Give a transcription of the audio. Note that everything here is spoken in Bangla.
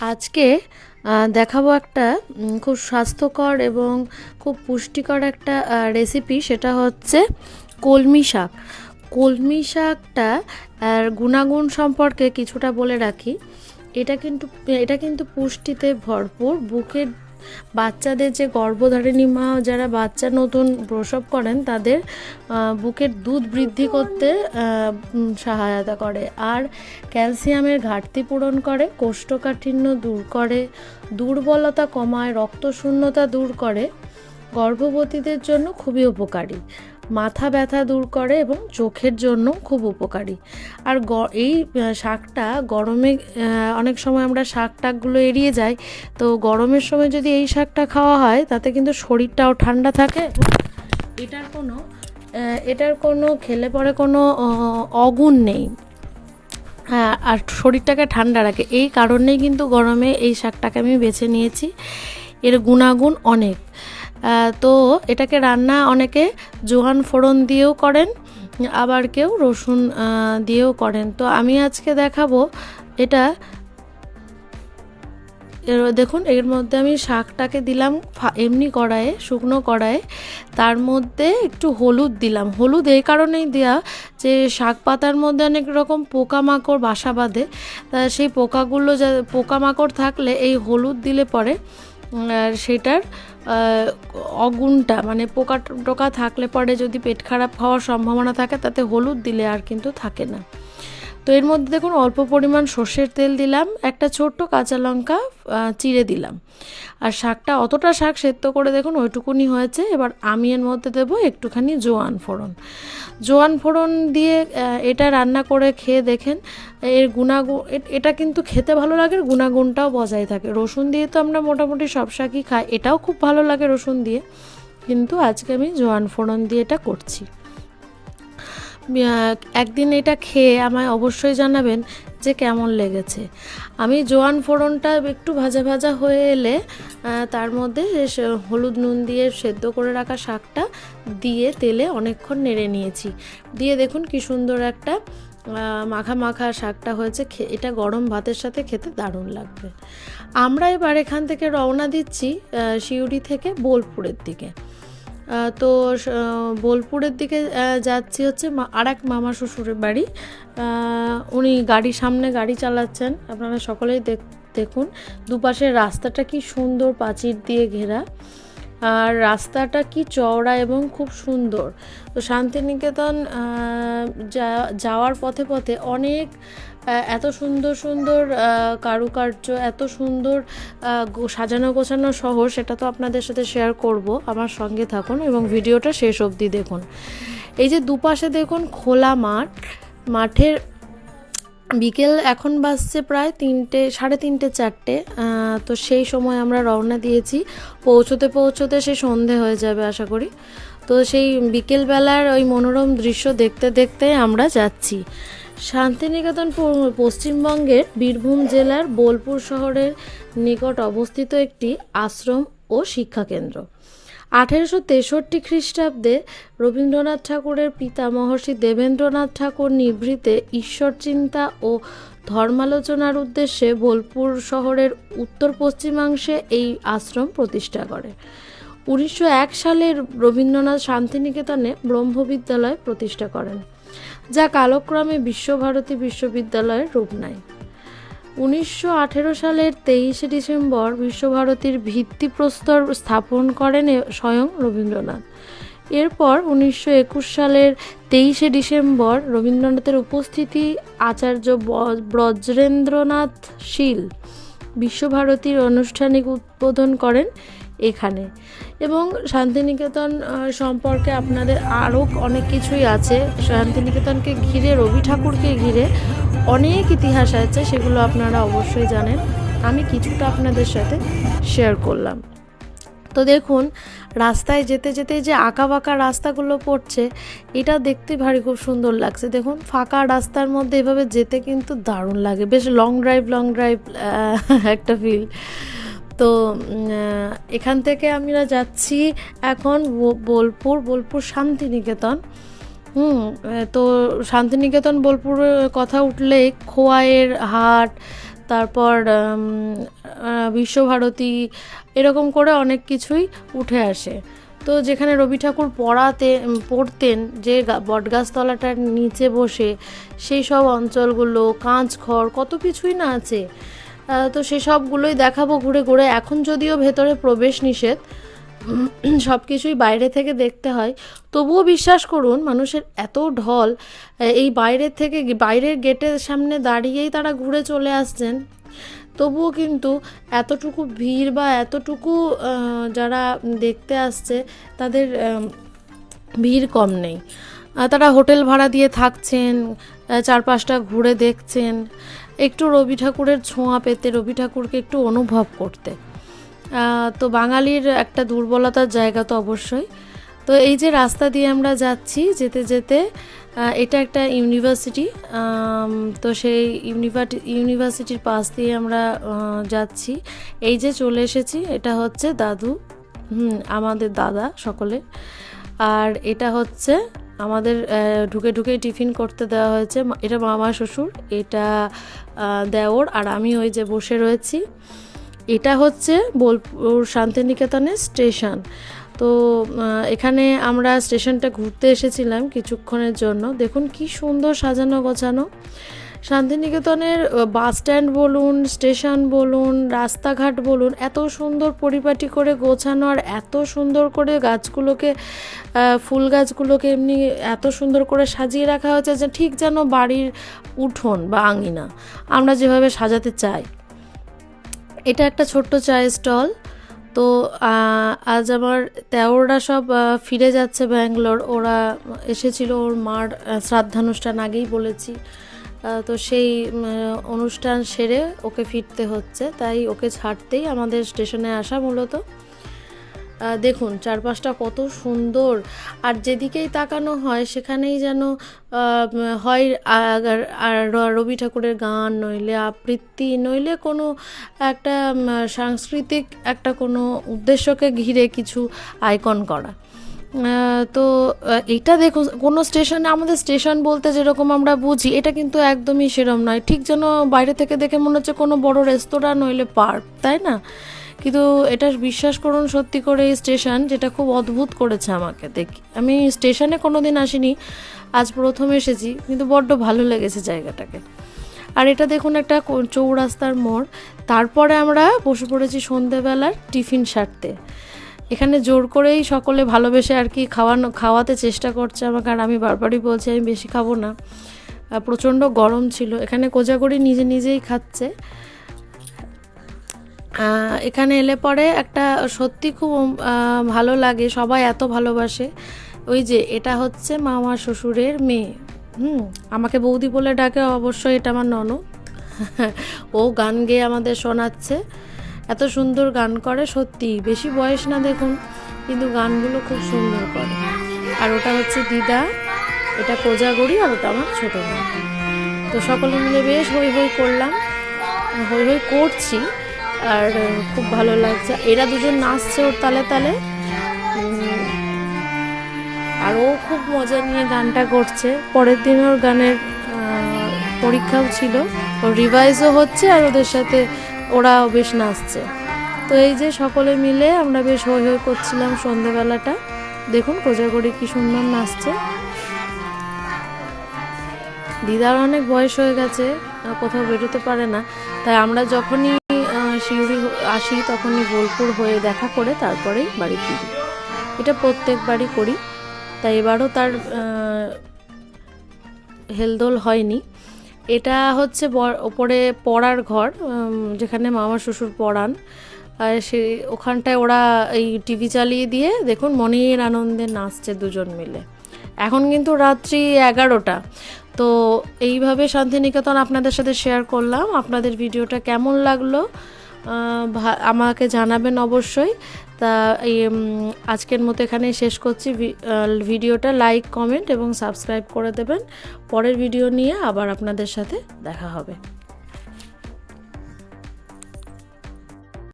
আজকে দেখাবো একটা খুব স্বাস্থ্যকর এবং খুব পুষ্টিকর একটা রেসিপি সেটা হচ্ছে কলমি শাক। কলমি শাকটা গুণাগুণ সম্পর্কে কিছুটা বলে রাখি। এটা কিন্তু এটা কিন্তু পুষ্টিতে ভরপুর, বুকের বাচ্চাদের যে গর্ভধারিণী মা যারা বাচ্চা নতুন প্রসব করেন, তাদের বুকের দুধ বৃদ্ধি করতে সহায়তা করে। আর ক্যালসিয়ামের ঘাটতি পূরণ করে, কোষ্ঠকাঠিন্য দূর করে, দুর্বলতা কমায়, রক্তশূন্যতা দূর করে। গর্ভবতীদের জন্য খুবই উপকারী। মাথা ব্যথা দূর করে এবং চোখের জন্য খুব উপকারী। আর এই শাকটা গরমে অনেক সময় আমরা শাক টাকগুলো এড়িয়ে যাই, তো গরমের সময় যদি এই শাকটা খাওয়া হয়, তাতে কিন্তু শরীরটাও ঠান্ডা থাকে এটার কোনো এটার কোনো খেলে পরে কোনো অগুণ নেই। হ্যাঁ আর শরীরটাকে ঠান্ডা রাখে। এই কারণেই কিন্তু গরমে এই শাকটাকে আমি বেছে নিয়েছি। এর গুণাগুণ অনেক। তো এটাকে রান্না অনেকে জোয়ান ফোড়ন দিয়েও করেন, আবার কেউ রসুন দিয়েও করেন। তো আমি আজকে দেখাবো এটা। দেখুন, এর মধ্যে আমি শাকটাকে দিলাম এমনি কড়াইয়ে, শুকনো কড়াইয়ে। তার মধ্যে একটু হলুদ দিলাম। হলুদ এই কারণেই দেওয়া যে শাক পাতার মধ্যে অনেক রকম পোকামাকড় বাসা বাঁধে। তা সেই পোকাগুলো যা পোকামাকড় থাকলে এই হলুদ দিলে পরে সেটার অগুণটা মানে পোকা টোকা থাকলে পরে যদি পেট খারাপ হওয়ার সম্ভাবনা থাকে, তাতে হলুদ দিলে আর কিন্তু থাকে না। তো এর মধ্যে দেখুন অল্প পরিমাণ সর্ষের তেল দিলাম, একটা ছোট্ট কাঁচা লঙ্কা চিড়ে দিলাম। আর শাকটা অতটা শাক সেদ্ধ করে দেখুন ওইটুকুনি হয়েছে, এবার আমি এর মধ্যে দেবো একটুখানি জোয়ান ফোড়ন। জোয়ান ফোড়ন দিয়ে এটা রান্না করে খেয়ে দেখেন, এর গুণাগুণ এটা কিন্তু খেতে ভালো লাগে গুণাগুণটাও বজায় থাকে। রসুন দিয়ে তো আমরা মোটামুটি সব শাকই খাই, এটাও খুব ভালো লাগে রসুন দিয়ে। কিন্তু আজকে আমি জোয়ান ফোড়ন দিয়ে এটা করছি। একদিন এটা খেয়ে আমায় অবশ্যই জানাবেন যে কেমন লেগেছে। আমি জোয়ান ফোড়নটা একটু ভাজা ভাজা হয়ে এলে তার মধ্যে হলুদ নুন দিয়ে সেদ্ধ করে রাখা শাকটা দিয়ে তেলে অনেকক্ষণ নেড়ে নিয়েছি। দিয়ে দেখুন কি সুন্দর একটা মাখা মাখা শাকটা হয়েছে এটা গরম ভাতের সাথে খেতে দারুণ লাগবে। আমরা এবার এখান থেকে রওনা দিচ্ছি সিউড়ি থেকে বোলপুরের দিকে। তো বোলপুরের দিকে যাচ্ছি হচ্ছে আর এক মামা শ্বশুরের বাড়ি। উনি গাড়ি, সামনে গাড়ি চালাচ্ছেন। আপনারা সকলেই দেখ- দেখুন, দুপাশের রাস্তাটা কি সুন্দর প্রাচীর দিয়ে ঘেরা। আর রাস্তাটা কি চওড়া এবং খুব সুন্দর। তো শান্তিনিকেতন যাওয়ার পথে পথে অনেক এত সুন্দর সুন্দর কারুকার্য, এত সুন্দর সাজানো গোছানো শহর, সেটা তো আপনাদের সাথে শেয়ার করব। আমার সঙ্গে থাকুন এবং ভিডিওটা শেষ অবধি দেখুন। এই যে দুপাশে দেখুন খোলা মাঠ, মাঠের বিকেল এখন বাজছে প্রায় তিনটে, সাড়ে তিনটে চারটে তো সেই সময় আমরা রওনা দিয়েছি। পৌঁছতে পৌঁছতে সে সন্ধে হয়ে যাবে আশা করি। তো সেই বিকেলবেলার ওই মনোরম দৃশ্য দেখতে দেখতে আমরা যাচ্ছি। শান্তিনিকেতন পশ্চিমবঙ্গের বীরভূম জেলার বোলপুর শহরের নিকট অবস্থিত একটি আশ্রম ও শিক্ষাকেন্দ্র আঠেরোশো তেষট্টি খ্রিস্টাব্দে রবীন্দ্রনাথ ঠাকুরের পিতা মহর্ষি দেবেন্দ্রনাথ ঠাকুর নিভৃতে ঈশ্বর চিন্তা ও ধর্মালোচনার উদ্দেশ্যে বোলপুর শহরের উত্তর পশ্চিমাংশে এই আশ্রম প্রতিষ্ঠা করে। উনিশশো এক সালে রবীন্দ্রনাথ শান্তিনিকেতনে ব্রহ্মবিদ্যালয় প্রতিষ্ঠা করেন। যা কালক্রমে বিশ্বভারতী বিশ্ববিদ্যালয়ের রূপ নেয়। উনিশশো আঠেরো সালের তেইশে ডিসেম্বর বিশ্বভারতীর ভিত্তিপ্রস্তর স্থাপন করেন স্বয়ং রবীন্দ্রনাথ। এরপর উনিশশো একুশ সালের তেইশে ডিসেম্বর রবীন্দ্রনাথের উপস্থিতি আচার্য ব্রজেন্দ্রনাথ শীল বিশ্বভারতীর আনুষ্ঠানিক উদ্বোধন করেন এখানে। এবং শান্তিনিকেতন সম্পর্কে আপনাদের আরও অনেক কিছুই আছে। শান্তিনিকেতনকে ঘিরে, রবি ঠাকুরকে ঘিরে অনেক ইতিহাস আছে, সেগুলো আপনারা অবশ্যই জানেন। আমি কিছুটা আপনাদের সাথে শেয়ার করলাম। তো দেখুন, রাস্তায় যেতে যেতে যে আঁকা বাঁকা রাস্তাগুলো পড়ছে, এটা দেখতে ভারী খুব সুন্দর লাগছে। দেখুন, ফাঁকা রাস্তার মধ্যে এভাবে যেতে কিন্তু দারুণ লাগে। বেশ লং ড্রাইভ লং ড্রাইভ একটা ফিল তো এখান থেকে আমরা যাচ্ছি এখন বোলপুর বোলপুর শান্তিনিকেতন। হুম তো শান্তিনিকেতন, বোলপুরের কথা উঠলেই খোয়াইয়ের হাট তারপর বিশ্বভারতী, এরকম করে অনেক কিছুই উঠে আসে। তো যেখানে রবি ঠাকুর পড়াতে পড়তেন, যে বটগাছতলাটার নিচে বসে, সেই সব অঞ্চলগুলো কাঁচঘর কত কিছুই না আছে। তো সেসবগুলোই দেখাবো ঘুরে ঘুরে। এখন যদিও ভেতরে প্রবেশ নিষেধ সব কিছুই বাইরে থেকে দেখতে হয়। তবুও বিশ্বাস করুন মানুষের এত ঢল এই বাইরের থেকে বাইরের গেটের সামনে দাঁড়িয়েই তারা ঘুরে চলে আসছেন। তবুও কিন্তু এতটুকু ভিড় বা এতটুকু যারা দেখতে আসছে তাদের ভিড় কম নেই। তারা হোটেল ভাড়া দিয়ে থাকছেন আহ, চারপাশটা ঘুরে দেখছেন। একটু রবি ঠাকুরের ছোঁয়া পেতে রবি ঠাকুরকে একটু অনুভব করতে। তো বাঙালির একটা দুর্বলতার জায়গা তো অবশ্যই। তো এই যে রাস্তা দিয়ে আমরা যাচ্ছি যেতে যেতে এটা একটা ইউনিভার্সিটি তো সেই ইউনিভার্সিটির পাশ দিয়ে আমরা যাচ্ছি। এই যে চলে এসেছি, এটা হচ্ছে দাদু, হুম, আমাদের দাদা সকলে। আর এটা হচ্ছে আমাদের ঢুকে ঢুকে টিফিন করতে দেওয়া হয়েছে। এটা মামা শ্বশুর, এটা দেওর, আর আমি ওই যে বসে রয়েছি। এটা হচ্ছে বোলপুর শান্তিনিকেতনের স্টেশন। তো এখানে আমরা স্টেশনটা ঘুরতে এসেছিলাম কিছুক্ষণের জন্য। দেখুন কি সুন্দর সাজানো গোছানো। শান্তিনিকেতনের বাস স্ট্যান্ড বলুন, স্টেশন বলুন, রাস্তাঘাট বলুন, এত সুন্দর পরিপাটি করে গোছানো আর এত সুন্দর করে গাছগুলোকে ফুল গাছগুলোকে এমনি এত সুন্দর করে সাজিয়ে রাখা হয়েছে যে ঠিক যেন বাড়ির উঠোন বা আঙিনা। আমরা যেভাবে সাজাতে চাই। এটা একটা ছোট্ট চায়ের স্টল। তো আজ আমার তেওররা সব ফিরে যাচ্ছে ব্যাঙ্গালোর। ওরা এসেছিল ওর মার শ্রাদ্ধানুষ্ঠান আগেই বলেছি। তো সেই অনুষ্ঠান সেরে ওকে ফিরতে হচ্ছে। তাই ওকে ছাড়তেই আমাদের স্টেশনে আসা মূলত। দেখুন, চারপাশটা কত সুন্দর। আর যেদিকেই তাকানো হয়, সেখানেই যেন হয় রবি ঠাকুরের গান, নইলে আবৃত্তি, নইলে কোনো একটা সাংস্কৃতিক একটা কোনো উদ্দেশ্যকে ঘিরে কিছু আইকন করা। তো এটা দেখুন, কোনো স্টেশনে, আমাদের স্টেশন বলতে যেরকম আমরা বুঝি, এটা কিন্তু একদমই সেরম নয়। ঠিক যেন বাইরে থেকে দেখে মনে হচ্ছে কোনো বড় রেস্তোরাঁ, নইলে পার্ক, তাই না? কিন্তু এটা বিশ্বাস করুন, সত্যি করে এই স্টেশন যেটা খুব অদ্ভুত করেছে আমাকে, দেখি, আমি স্টেশনে কোনো দিন আসিনি, আজ প্রথম এসেছি, কিন্তু বড্ড ভালো লেগেছে জায়গাটাকে। আর এটা দেখুন একটা চৌরাস্তার মোড়, তারপরে আমরা বসে পড়েছি সন্ধেবেলার টিফিন সারতে। এখানে জোর করেই সকলে ভালোবেসে আর কি খাওয়ানো, খাওয়াতে চেষ্টা করছে আমাকে, আর আমি বারবারই বলছি, আমি বেশি খাব না। প্রচণ্ড গরম ছিল, এখানে কোজাগরি নিজে নিজেই খাচ্ছে। এখানে এলে পরে একটা সত্যি খুব ভালো লাগে, সবাই এত ভালোবাসে। ওই যে, এটা হচ্ছে মামা শ্বশুরের মেয়ে। হুম, আমাকে বৌদি বলে ডাকে, অবশ্যই এটা আমার ননদ। ও গান গেয়ে আমাদের শোনাচ্ছে। এত সুন্দর গান করে, সত্যি। বেশি বয়স না দেখুন, কিন্তু গানগুলো খুব সুন্দর করে। আর ওটা হচ্ছে দিদা, এটা কোজাগরি আর ওটা আমার ছোটো তো সকলে মিলে বেশ হই হই করলাম। হই হই করছি। আর খুব ভালো লাগছে। এরা দুজন নাচছে ওর তালে তালে। আর ও খুব মজা নিয়ে গানটা করছে। পরের দিন ওর গানের পরীক্ষাও ছিল। ওর রিভাইজও হচ্ছে আর ওদের সাথে ওরাও বেশ নাচছে। তো এই যে সকলে মিলে আমরা বেশ হই হই করছিলাম সন্ধেবেলাটা। দেখুন কোজাগরি কি সুন্দর নাচছে। দিদার অনেক বয়স হয়ে গেছে কোথাও বেরোতে পারে না। তাই আমরা যখনই সিউড়ি আসি তখনই বোলপুর হয়ে দেখা করে তারপরেই বাড়ি ফিরি। এটা প্রত্যেকবারই করি। তাই এবারও তার হেলদোল হয়নি। এটা হচ্ছে ওপরে পড়ার ঘর যেখানে মামা শ্বশুর পড়ান। আর সে ওখানটায় ওরা এই টিভি চালিয়ে দিয়ে দেখুন মনের আনন্দে নাচছে দুজন মিলে। এখন কিন্তু রাত্রি এগারোটা। তো এইভাবে শান্তিনিকেতন আপনাদের সাথে শেয়ার করলাম। আপনাদের ভিডিওটা কেমন লাগল? আমাকে জানাবেন অবশ্যই। তা আজকের মতো এখানেই শেষ করছি। ভিডিওটা লাইক, কমেন্ট এবং সাবস্ক্রাইব করে দেবেন। পরের ভিডিও নিয়ে আবার আপনাদের সাথে দেখা হবে।